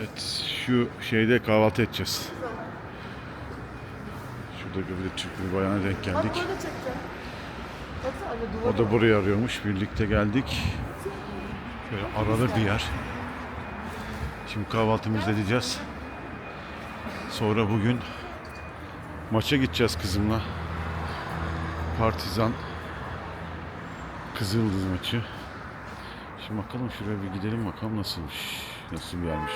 Evet, şu şeyde kahvaltı edeceğiz. Şurada böyle Türk bir bayana denk geldik. O da buraya arıyormuş. Birlikte geldik. Böyle arada bir yer. Şimdi kahvaltımızı edeceğiz. Sonra bugün maça gideceğiz kızımla. Partizan Kızıldız maçı. Şimdi bakalım şuraya bir gidelim bakalım nasılmış. Nasıl bir yermiş.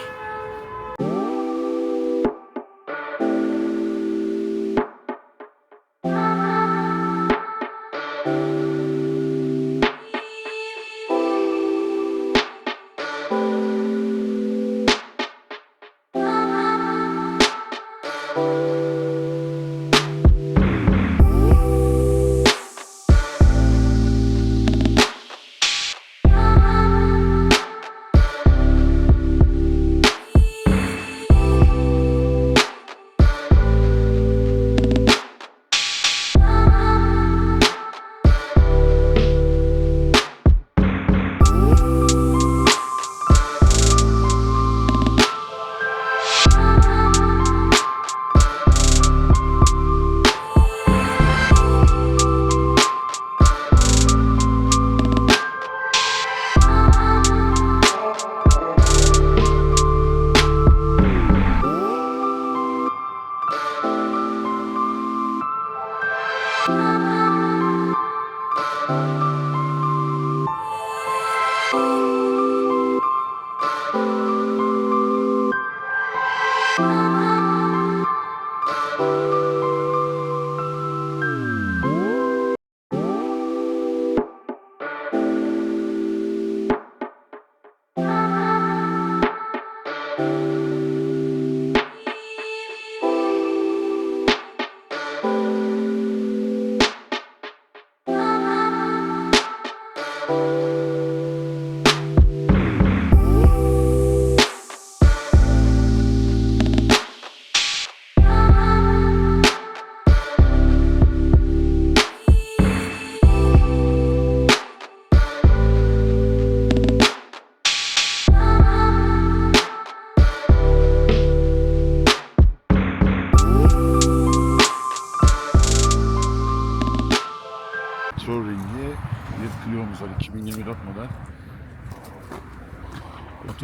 Bye.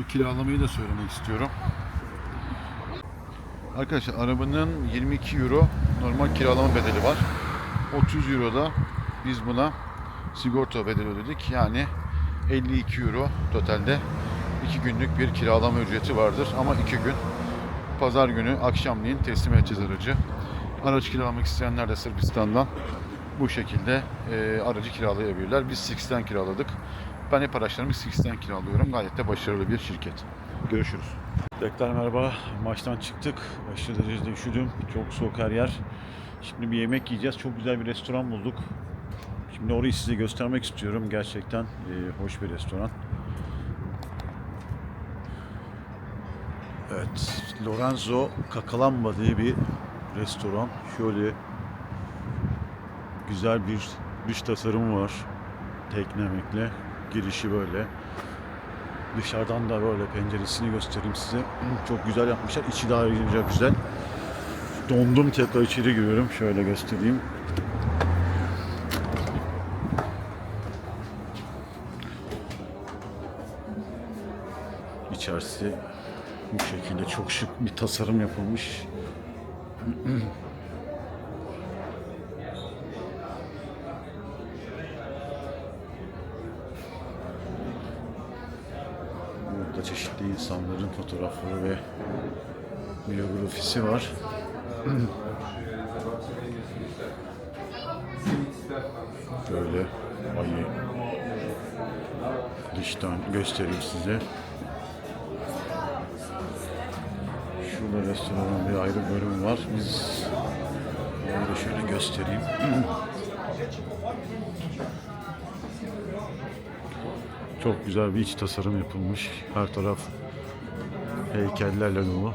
Oto kiralamayı da söylemek istiyorum. Arkadaşlar arabanın 22 euro normal kiralama bedeli var. 30 euro da biz buna sigorta bedeli ödedik. Yani 52 euro totalde 2 günlük bir kiralama ücreti vardır ama 2 gün. Pazar günü akşamleyin teslim edeceğiz aracı. Araç kiralamak isteyenler de Sırbistan'dan bu şekilde e, aracı kiralayabilirler. Biz Six'ten kiraladık. Ben hep araçlarımı Six'ten kiralıyorum. Gayet de başarılı bir şirket. Görüşürüz. Tekrar merhaba. Maçtan çıktık. Aşırı derecede üşüdüm. Çok soğuk her yer. Şimdi bir yemek yiyeceğiz. Çok güzel bir restoran bulduk. Şimdi orayı size göstermek istiyorum. Gerçekten e, hoş bir restoran. Evet. Lorenzo Kakalamba diye bir restoran. Şöyle güzel bir dış tasarımı var. Teknemekle. Girişi böyle. Dışarıdan da böyle penceresini göstereyim size. Çok güzel yapmışlar. İçi ayrıca güzel. Dondum tekrar içeri giriyorum. Şöyle göstereyim. İçerisi bu şekilde çok şık bir tasarım yapılmış. fotoğrafları ve biyografisi var. Böyle ayı dıştan göstereyim size. Şurada restoranın bir ayrı bölümü var. Biz onu şöyle göstereyim. Çok güzel bir iç tasarım yapılmış. Her taraf heykellerle dolu.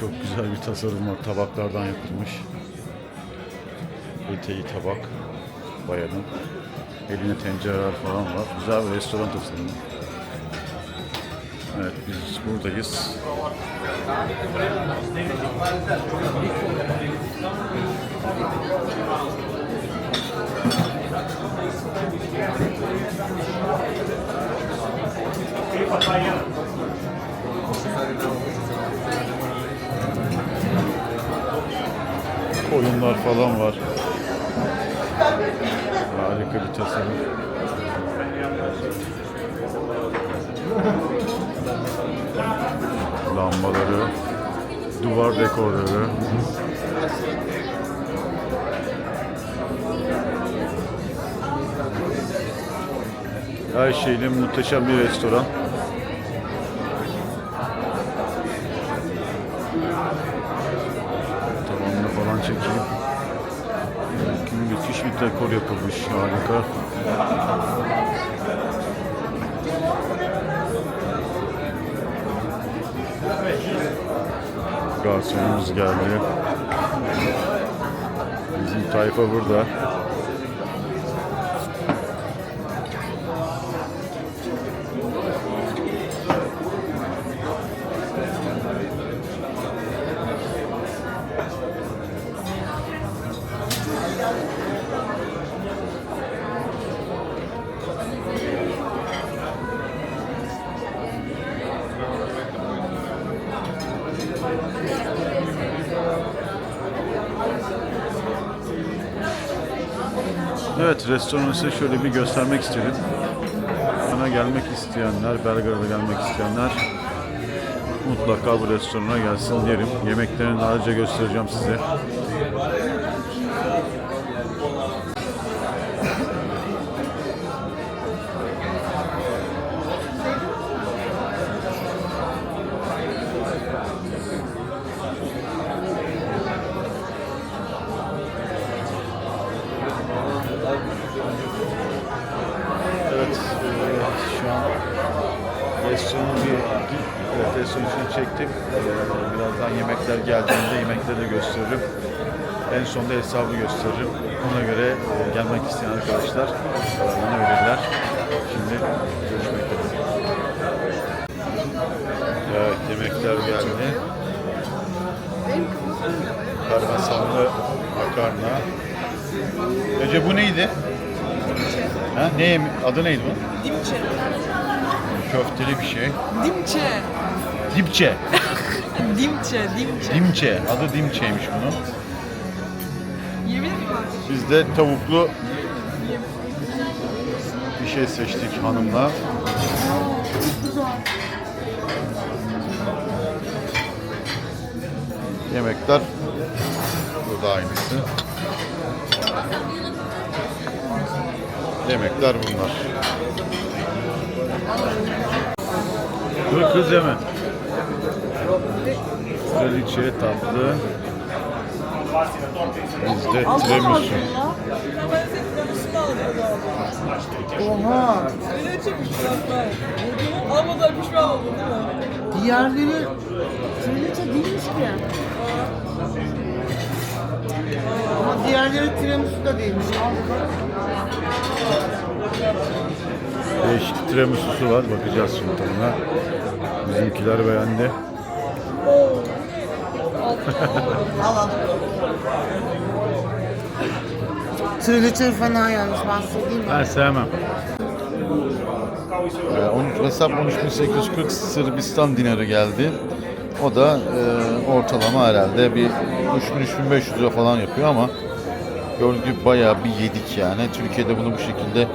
çok güzel bir tasarım var. Tabaklardan yapılmış. Eteği tabak. Bayanın. Eline tencereler falan var. Güzel bir restoran tasarımı. Evet biz buradayız. Koyunlar falan var. Harika bir tasarım. Lambaları, duvar dekorları. Her şeyle muhteşem bir restoran. Tavanını falan çekeyim. Müthiş bir dekor yapılmış. Harika. Garsonumuz geldi. Bizim tayfa burada. Evet, restoranı size şöyle bir göstermek istedim. Bana gelmek isteyenler, Belgrad'a gelmek isteyenler mutlaka bu restorana gelsin derim. Yemeklerini ayrıca göstereceğim size. Restoranı bir evet, içine çektim. Eee, birazdan yemekler geldiğinde yemekleri de gösteririm. En sonunda hesabı gösteririm. Ona göre eee, gelmek isteyen arkadaşlar bana verirler. Şimdi görüşmek üzere. Evet, yemekler geldi. Parmesanlı makarna. Ece bu neydi? Ha, ne adı neydi bu? Dimçe. Köfteli bir şey. Dimçe. Dipçe. Dimçe. Dimçe. Dimçe. Adı Dimçe'ymiş bunun. Yemin mi var? Biz de tavuklu bir şey seçtik hanımla. Yemekler bu da aynısı. Yemekler bunlar. Dur kız yeme. Kraliçe tatlı. Bizde tiramisu. Oha. Almadan pişman oldun değil mi? Diğerleri Triliçe değilmiş ki. Ama diğerleri tiramisu da değilmiş. Değişik tiramisu'su var. Bakacağız şimdi tadına. Bizimkiler beğendi. Al. Triliçe fena yalnız ben söyleyeyim mi? Ben sevmem. Ee, 13, hesap 13.840 Sırbistan dinarı geldi. O da e, ortalama herhalde bir 3000-3500 lira falan yapıyor ama gördüğünüz gibi bayağı bir yedik yani. Türkiye'de bunu bu şekilde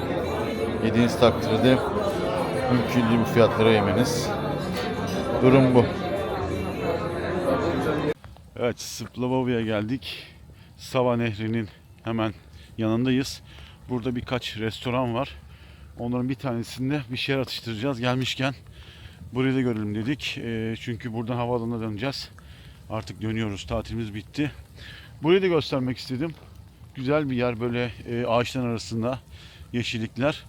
yediğiniz takdirde mümkün değil bu fiyatlara yemeniz. Durum bu. Evet, Splavova'ya geldik. Sava Nehri'nin hemen yanındayız. Burada birkaç restoran var. Onların bir tanesinde bir şeyler atıştıracağız. Gelmişken burayı da görelim dedik. Eee, çünkü buradan havaalanına döneceğiz. Artık dönüyoruz. Tatilimiz bitti. Burayı da göstermek istedim. Güzel bir yer böyle eee, ağaçların arasında yeşillikler.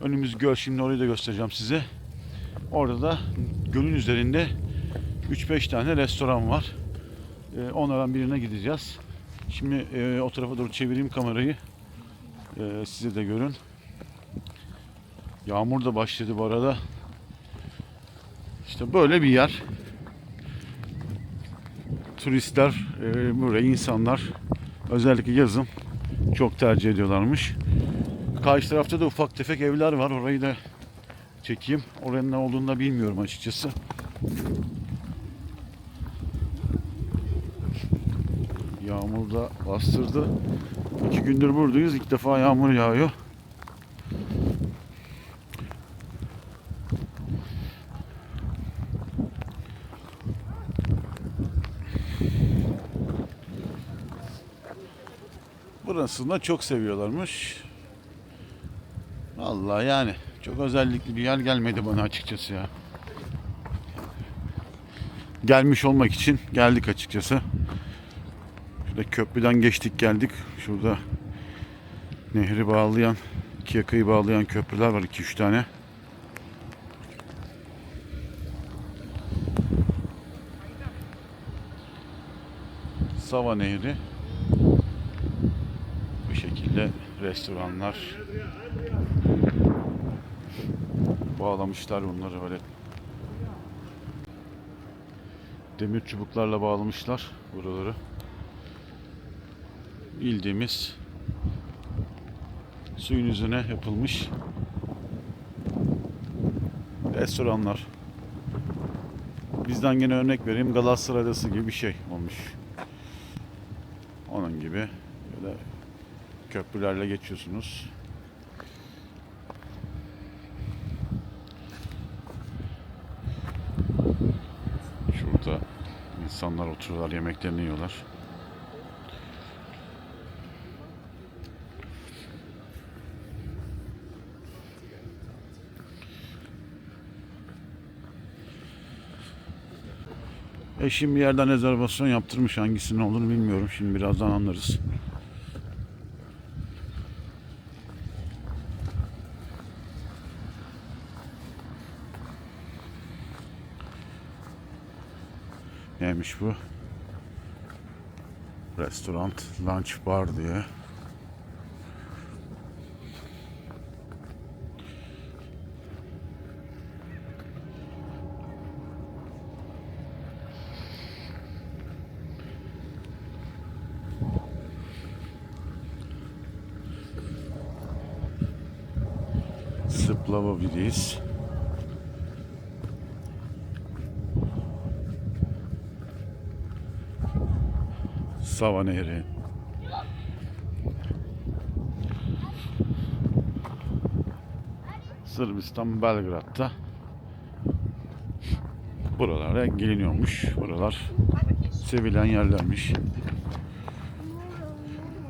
Önümüz göl. Şimdi orayı da göstereceğim size. Orada da gölün üzerinde 3-5 tane restoran var. E, onlardan birine gideceğiz. Şimdi e, o tarafa doğru çevireyim kamerayı. E, size de görün. Yağmur da başladı bu arada. İşte böyle bir yer. Turistler, e, buraya insanlar özellikle yazın çok tercih ediyorlarmış. Karşı tarafta da ufak tefek evler var. Orayı da çekeyim. Oranın ne olduğunu da bilmiyorum açıkçası. Yağmur da bastırdı. İki gündür buradayız. İlk defa yağmur yağıyor. Burasını da çok seviyorlarmış. Vallahi yani çok özellikli bir yer gelmedi bana açıkçası ya. Gelmiş olmak için geldik açıkçası. Şurada köprüden geçtik geldik. Şurada nehri bağlayan, iki yakayı bağlayan köprüler var 2-3 tane. Sava Nehri. Bu şekilde restoranlar bağlamışlar bunları böyle demir çubuklarla bağlamışlar buraları. Bildiğimiz suyun yüzüne yapılmış restoranlar. Bizden gene örnek vereyim Galatasaray Adası gibi bir şey olmuş. Onun gibi böyle köprülerle geçiyorsunuz. Şurada insanlar oturuyorlar, yemeklerini yiyorlar. Eşim bir yerden rezervasyon yaptırmış. Hangisinin olduğunu bilmiyorum. Şimdi birazdan anlarız. Neymiş bu? Restoran, lunch bar diye. Zıplama biriyiz. Sava Nehri. Sırbistan Belgrad'da buralara geliniyormuş. Buralar sevilen yerlermiş.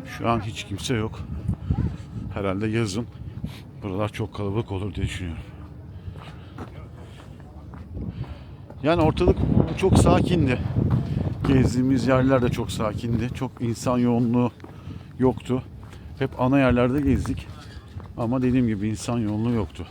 Şu an hiç kimse yok. Herhalde yazın buralar çok kalabalık olur diye düşünüyorum. Yani ortalık çok sakindi. Gezdiğimiz yerler de çok sakindi. Çok insan yoğunluğu yoktu. Hep ana yerlerde gezdik. Ama dediğim gibi insan yoğunluğu yoktu.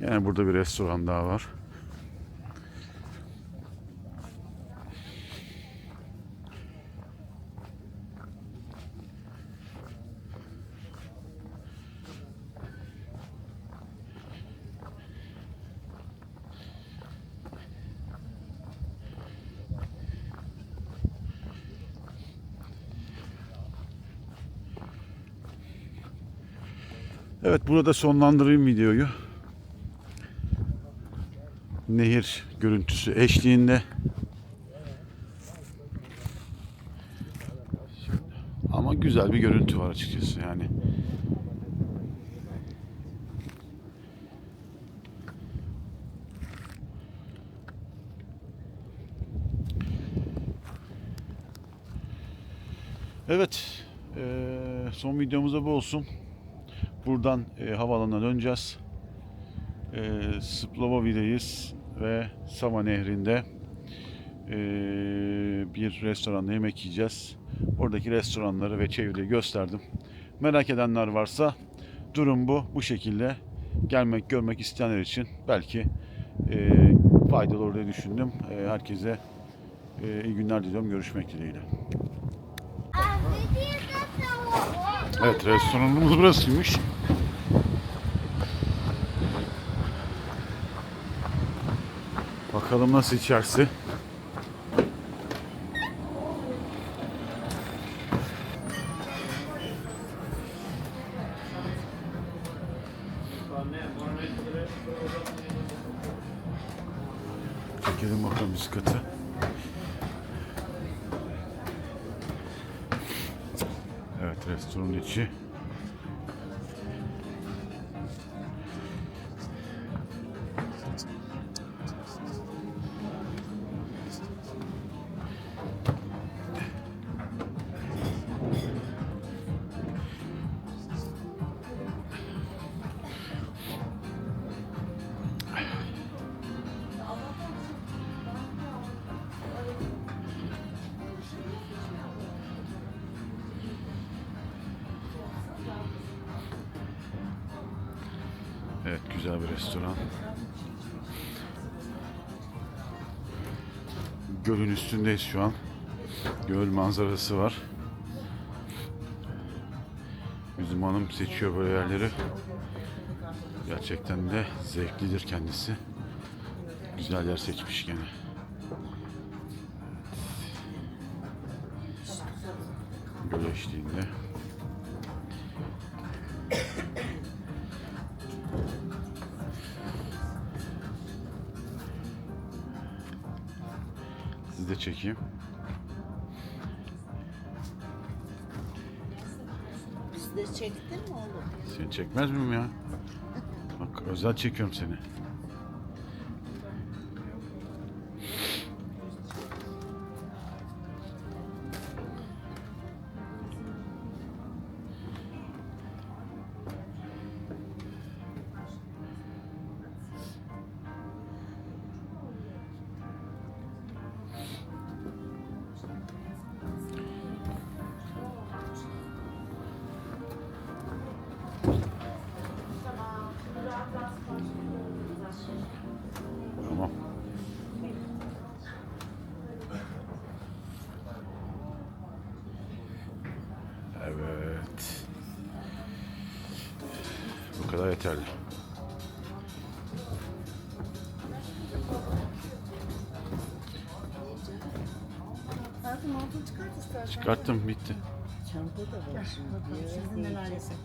Yani burada bir restoran daha var. Evet burada sonlandırayım videoyu nehir görüntüsü eşliğinde ama güzel bir görüntü var açıkçası yani. Evet, son videomuz da bu olsun. Buradan e, havalanına döneceğiz. E, Splovovi'deyiz ve Sava Nehri'nde eee, bir restoranda yemek yiyeceğiz. Oradaki restoranları ve çevreyi gösterdim. Merak edenler varsa durum bu. Bu şekilde gelmek, görmek isteyenler için belki eee, faydalı olur diye düşündüm. Eee, herkese eee, iyi günler diliyorum. Görüşmek dileğiyle. Evet restoranımız burasıymış. Bakalım nasıl içerisi. Çekelim bakalım üst. Evet restoranın içi. Güzel bir restoran. Gölün üstündeyiz şu an. Göl manzarası var. Bizim hanım seçiyor böyle yerleri. Gerçekten de zevklidir kendisi. Güzel yer seçmiş gene. Göl eşliğinde. Çekeyim. Biz de çektin mi oğlum? Seni çekmez miyim ya? Bak özel çekiyorum seni. Kadar yeterli. Hayatım montunu çıkart istersen. Çıkarttım bitti. Çanta da var şimdi. Sizin neler yesek?